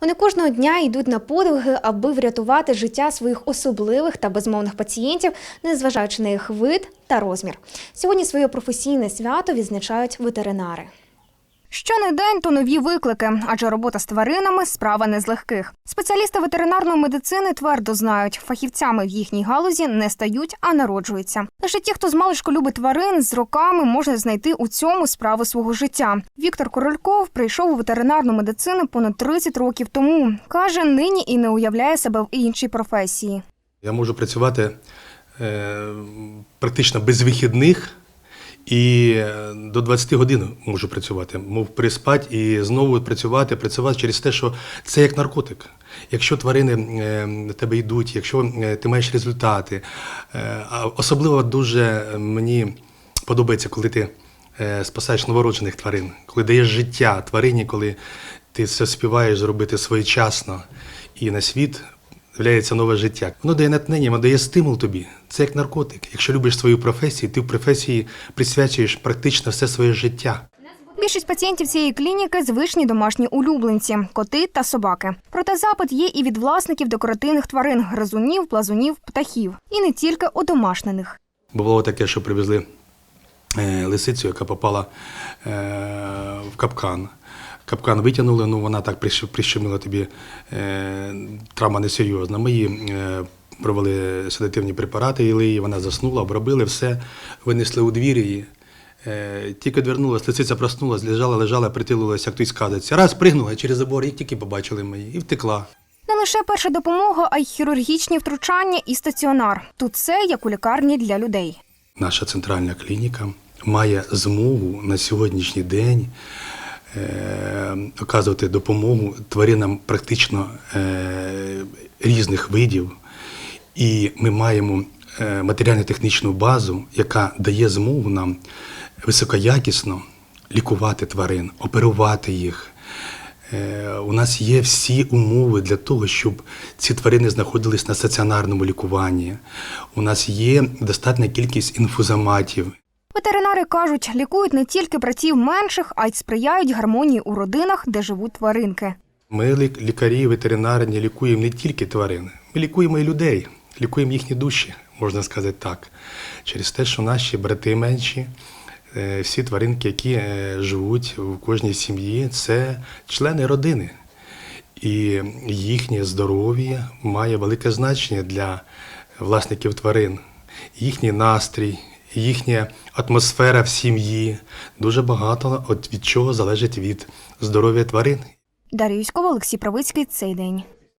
Вони кожного дня йдуть на подвиги, аби врятувати життя своїх особливих та безмовних пацієнтів, незважаючи на їх вид та розмір. Сьогодні своє професійне свято відзначають ветеринари. Що не день, то нові виклики, адже робота з тваринами справа не з легких. Спеціалісти ветеринарної медицини твердо знають, фахівцями в їхній галузі не стають, а народжуються. Лише ті, хто з маличку любить тварин, з роками можна знайти у цьому справу свого життя. Віктор Корольков прийшов у ветеринарну медицину понад 30 років тому. каже, нині і не уявляє себе в іншій професії. Я можу працювати е, практично без вихідних і е, до 20 годин можу працювати. Мов приспать і знову працювати, працювати через те, що це як наркотик. Якщо тварини е, до тебе йдуть, якщо е, ти маєш результати, е, особливо дуже мені подобається, коли ти е, спасаєш новороджених тварин, коли даєш життя тварині, коли ти це співаєш зробити своєчасно і на світ з'являється нове життя. Воно дає натхнення, воно дає стимул тобі. Це як наркотик. Якщо любиш свою професію, ти в професії присвячуєш практично все своє життя. Більшість пацієнтів цієї клініки звичні домашні улюбленці коти та собаки. Проте запит є і від власників декоративних тварин гризунів, плазунів, птахів, і не тільки одомашнених. Було таке, що привезли е, лисицю, яка попала е, в капкан. Капкан витягнули, ну вона так прищ- прищемила тобі, е, травма несерйозна. Ми її е, провели седативні препарати, її, вона заснула, обробили все, винесли у двір її. Е, тільки двернулась, лисиця проснулась, лежала, лежала, притулилася, як той сказиться. Раз пригнула через забор, і тільки побачили ми її, і втекла. Не лише перша допомога, а й хірургічні втручання і стаціонар. Тут все як у лікарні для людей. Наша центральна клініка має змогу на сьогоднішній день оказувати допомогу тваринам практично е, різних видів. І ми маємо е, матеріально-технічну базу, яка дає змогу нам високоякісно лікувати тварин, оперувати їх. Е, У нас є всі умови для того, щоб ці тварини знаходились на стаціонарному лікуванні. У нас є достатня кількість інфузоматів. Ветеринари кажуть, лікують не тільки братів менших, а й сприяють гармонії у родинах, де живуть тваринки. Ми, лікарі, ветеринари, лікуємо не тільки тварин, ми лікуємо і людей, лікуємо їхні душі, можна сказати так. Через те, що наші брати менші, е, всі тваринки, які е, живуть в кожній сім'ї, це члени родини. І їхнє здоров'я має велике значення для власників тварин. Їхній настрій, їхня атмосфера в сім'ї дуже багато від чого залежить від здоров'я тварин. Дар'я Юськова, Олексій Правицький. Цей день.